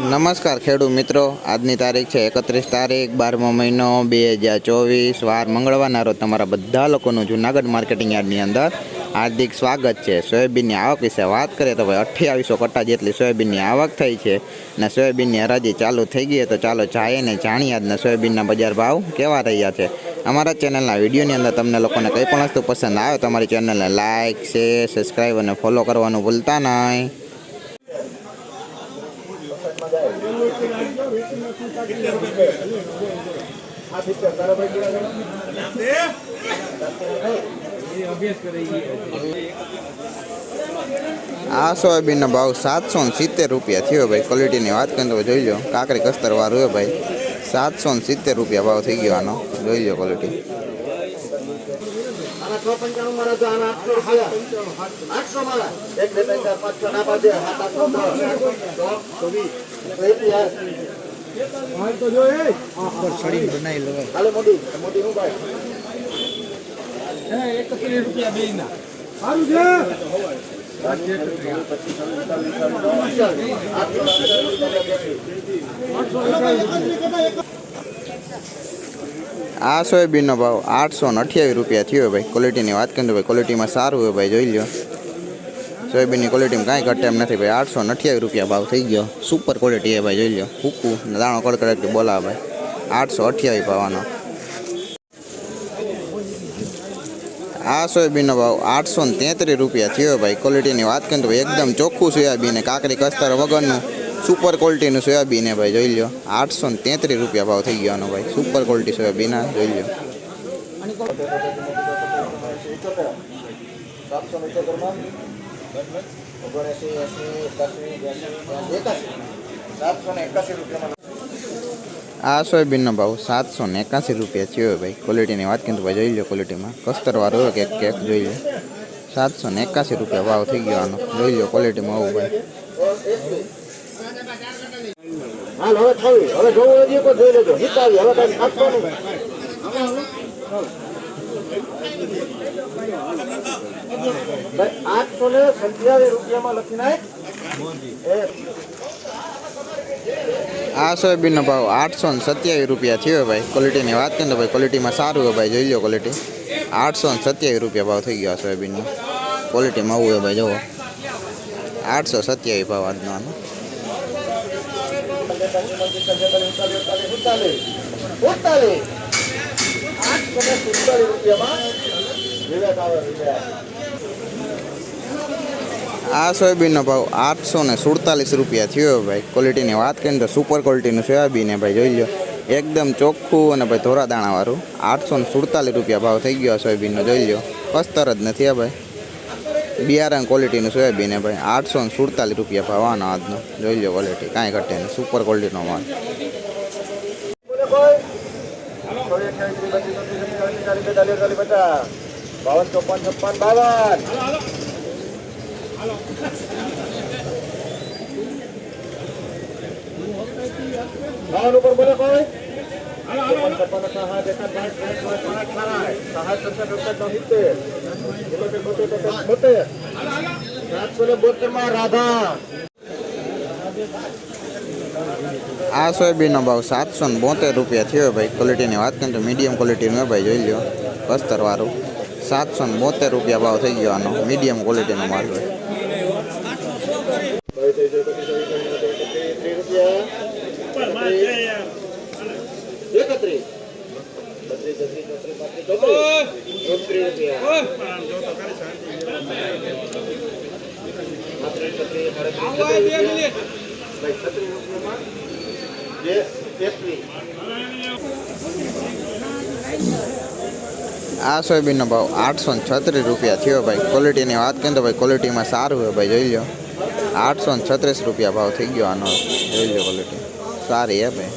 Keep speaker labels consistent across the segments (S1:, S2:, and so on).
S1: નમસ્કાર ખેડૂત મિત્રો. આજની તારીખ છે એકત્રીસ તારીખ, બારમો મહિનો બે હજાર ચોવીસ. વાર મંગળવારના રોજ તમારા બધા લોકોનું જુનાગઢ માર્કેટિંગ યાર્ડની અંદર હાર્દિક સ્વાગત છે. સોયાબીનની આવક વિશે વાત કરીએ તો ભાઈ અઠ્યાવીસો કટ્ટા જેટલી સોયાબીનની આવક થઈ છે અને સોયાબીનની હરાજી ચાલુ થઈ ગઈ તો ચાલો જાય ને જાણીએ આજના સોયાબીનના બજાર ભાવ કેવા રહ્યા છે. અમારા ચેનલના વિડીયોની અંદર તમને લોકોને કંઈ પણ વસ્તુ પસંદ આવે તો અમારી ચેનલને લાઇક શેર, સબસ્ક્રાઈબ અને ફોલો કરવાનું ભૂલતા નહીં. આ સોયાબીનનો ભાવ સાતસો સિત્તેર રૂપિયા થયો ભાઈ. ક્વોલિટીની વાત કરીએ તો જોઈ લો કાકરી કસ્તરવાળું હોય ભાઈ. સાતસો સિત્તેર રૂપિયા ભાવ થઈ ગયો આનો. જોઈ લો ક્વોલિટી
S2: આના મારા તો જો આઠસો રૂપિયા સડી બનાવી એક બે ત્રણ ચાર હું ભાઈ ના પાંચ રૂપિયા બે ના સારું છે હાલે હું ભાઈ
S1: આ સોયાબીનનો ભાવ આઠસો ને અઠ્યાવીસ રૂપિયા થયો ભાઈ. ક્વોલિટીની વાત કરીએ તો ભાઈ ક્વોલિટીમાં સારું હોય ભાઈ, જોઈ લો સોયાબીનની ક્વોલિટીમાં કાંઈ ઘટે એમ નથી ભાઈ. આઠસો અઠ્યાવીસ રૂપિયા ભાવ થઈ ગયો. સુપર ક્વોલિટી એ ભાઈ, જોઈ લો ને દાણો કડકડકથી બોલાવે ભાઈ. આઠસો અઠ્યાવીસ ભાવનો. આ સોયાબીનનો ભાવ આઠસો ને તેત્રીસ રૂપિયા થયો ભાઈ. ક્વોલિટીની વાત કરીએ તો એકદમ ચોખ્ખું સોયાબીન કાકરી કસ્તર, વગરનું સુપર ક્વોલિટીનું સોયાબીન એ ભાઈ, જોઈ લો આઠસો ને તેત્રીસ રૂપિયા ભાવ થઈ ગયોનો ભાઈ. સુપર ક્વોલિટી સોયાબીન જોઈ લો
S2: સાતસો
S1: આ સોયાબીનનો ભાવ સાતસો ને એકાસી રૂપિયા થયો ભાઈ. ક્વોલિટીની વાત કરીએ ભાઈ જોઈ લો ક્વોલિટીમાં કસ્તરવાળો હોય કેક કેક જોઈ લો. સાતસો ને એકાસી રૂપિયા ભાવ થઈ ગયો આનો. જોઈ લો ક્વોલિટીમાં આવું ભાઈ
S2: હવે હવે જોવું જોઈ લેજો. હવે કાંઈ ભાઈ આઠસો ને સત્યાવીસ રૂપિયામાં લખી નાખ
S1: આ સોયાબીનનો ભાવ આઠસો ને સત્યાવીસ રૂપિયા થયો ભાઈ ક્વોલિટીની વાત કરીએ તો ભાઈ ક્વોલિટીમાં સારું હોય ભાઈ જોઈ લો ક્વોલિટી આઠસો ને સત્યાવીસ રૂપિયા ભાવ થઈ ગયો આ સોયાબીનનો ક્વોલિટીમાં આવું હોય ભાઈ જુઓ આઠસો સત્યાવીસ ભાવ આજનો આનો
S2: ને સુડતાલીસ રૂપિયામાં
S1: આ સોયાબીનનો ભાવ આઠસો ને સુડતાલીસ રૂપિયા થયો ભાઈ. ક્વોલિટીની વાત કરીને તો સુપર ક્વોલિટીનું સોયાબીન ભાઈ, જોઈ લો એકદમ ચોખ્ખું અને ભાઈ ધોરા દાણાવાળું. આઠસો ને સુડતાલીસ રૂપિયા ભાવ થઈ ગયો આ સોયાબીનનો, જોઈ લો કસ્તર જ નથી આ ભાઈ. બિયારણ ક્વોલિટીનું સોયાબીન ભાઈ, આઠસો ને સુડતાલીસ રૂપિયા ભાવ આનો આજનો. જોઈ લો ક્વોલિટી કાંઈ ઘટે નહીં. સુપર ક્વોલિટીનો માલ.
S2: સોળ અઠ્યાવીસ ત્રીસ બત્રીસ ચોત્રીસ છત્રીસ ચાલીસ બેતાલીસ અડતાલીસ પચાસ બાવન ચોપન છપ્પન બાવન. બાવન ઉપર બોલો કોઈ છપ્પન ચોવીસ રાધા
S1: આ સોયાબીનનો ભાવ સાતસો ને બોતેર રૂપિયા થયો ભાઈ. ક્વોલિટીની વાત કરીએ તો મીડિયમ ક્વોલિટીનું ભાઈ, જોઈ લો બસ્તરવાળું સાતસો ને બોતેર રૂપિયા ભાવ થઈ ગયો આનો. મીડિયમ ક્વોલિટીનો માલ હોય. આ સોયાબીનનો ભાવ આઠસો ને છત્રીસ રૂપિયા થયો ભાઈ. ક્વોલિટીની વાત કરીએ તો ભાઈ ક્વોલિટીમાં સારું હોય ભાઈ જોઈ લો આઠસો ને છત્રીસ રૂપિયા ભાવ થઈ ગયો આનો. જોઈ લો ક્વોલિટી સારી હે ભાઈ.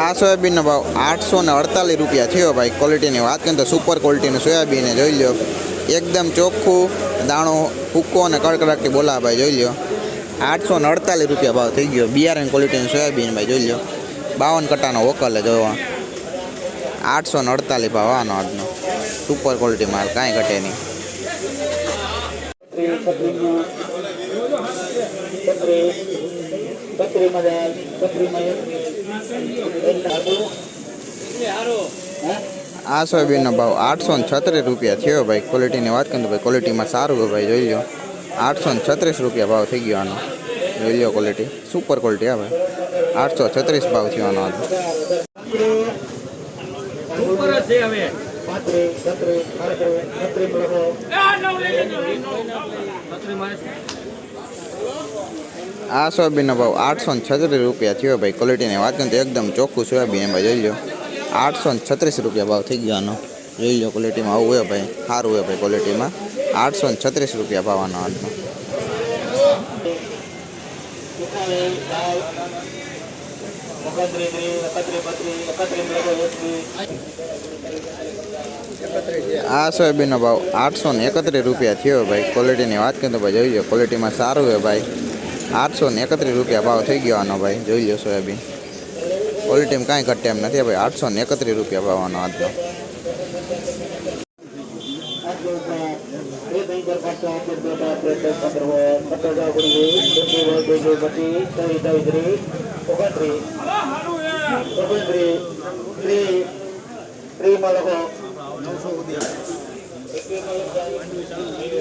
S1: આ સોયાબીનનો ભાવ આઠસો ને અડતાલીસ રૂપિયા થયો ભાઈ. ક્વોલિટીની વાત કરીએ તો સુપર ક્વોલિટીનું સોયાબીન છે, જોઈ લો એકદમ ચોખ્ખું દાણો ફૂકો અને કડકડાટી બોલા ભાઈ જોઈ લો આઠસો ને અડતાલીસ રૂપિયા ભાવ થઈ ગયો. બિયારણ ક્વોલિટીનું સોયાબીન ભાઈ, જોઈ લો બાવન કટ્ટાનો વકલ જોવા. આઠસો ને અડતાલીસ ભાવ, આનો આજનો. સુપર ક્વોલિટી માલ, કાંઈ ઘટે નહીં.
S2: હે
S1: આ સોયાબીનનો ભાવ આઠસો છત્રીસ રૂપિયા થયો ભાઈ. ક્વોલિટીની વાત કરું તો ભાઈ ક્વોલિટીમાં સારું ભાઈ, જોઈ લો. આઠસો છત્રીસ રૂપિયા ભાવ થઈ ગયો આનો. જોઈ લો ક્વોલિટી સુપર ક્વોલિટી આવે આઠસો છત્રીસ ભાવ થયો આનો આજે આ સોયાબીનનો ભાવ આઠસો છત્રીસ રૂપિયા થયો ભાઈ. ક્વોલિટીની વાત કરું તો એકદમ ચોખ્ખું સોયાબીન ભાઈ, જોઈ લો. આઠસો ને છત્રીસ રૂપિયા ભાવ થઈ ગયો જોઈ લો ક્વોલિટીમાં આવું હોય ભાઈ. સારું હોય ભાઈ ક્વોલિટીમાં આઠસો ને છત્રીસ રૂપિયા ભાવ આનો આજનો
S2: સુખાવે દાળ એકત્રી ત્રી એકત્રી બત્રી એકત્રી મળો એકત્રી
S1: આ સોયાબીનનો ભાવ આઠસો ને એકત્રીસ રૂપિયા થયો ભાઈ. ક્વોલિટીની વાત કરીએ તો ભાઈ જોઈ લો ક્વોલિટીમાં સારું હોય ભાઈ. આઠસો ને એકત્રીસ રૂપિયા ભાવ થઈ ગયો આનો ભાઈ. જોઈ લો સોયાબીન. ક્વોલિટીમાં કાંઈ ઘટે એમ નથી. ભાઈ આઠસો ને એકત્રીસ રૂપિયા ભાવવાનો આજનો.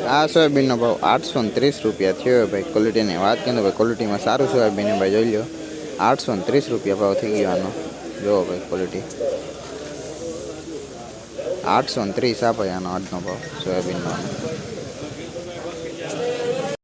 S1: આ સોયાબીનનો ભાવ આઠસો ને ત્રીસ રૂપિયા થયો ભાઈ. ક્વોલિટીની વાત કરીએ તો ભાઈ ક્વોલિટીમાં સારું સોયાબીન ભાઈ, જોઈ લો આઠસો ને ત્રીસ રૂપિયા ભાવ થઈ ગયો આનો. જોવો ભાઈ ક્વોલિટી આઠસો ને ત્રીસ આ ભાઈ આનો આજનો ભાવ, સોયાબીનનો.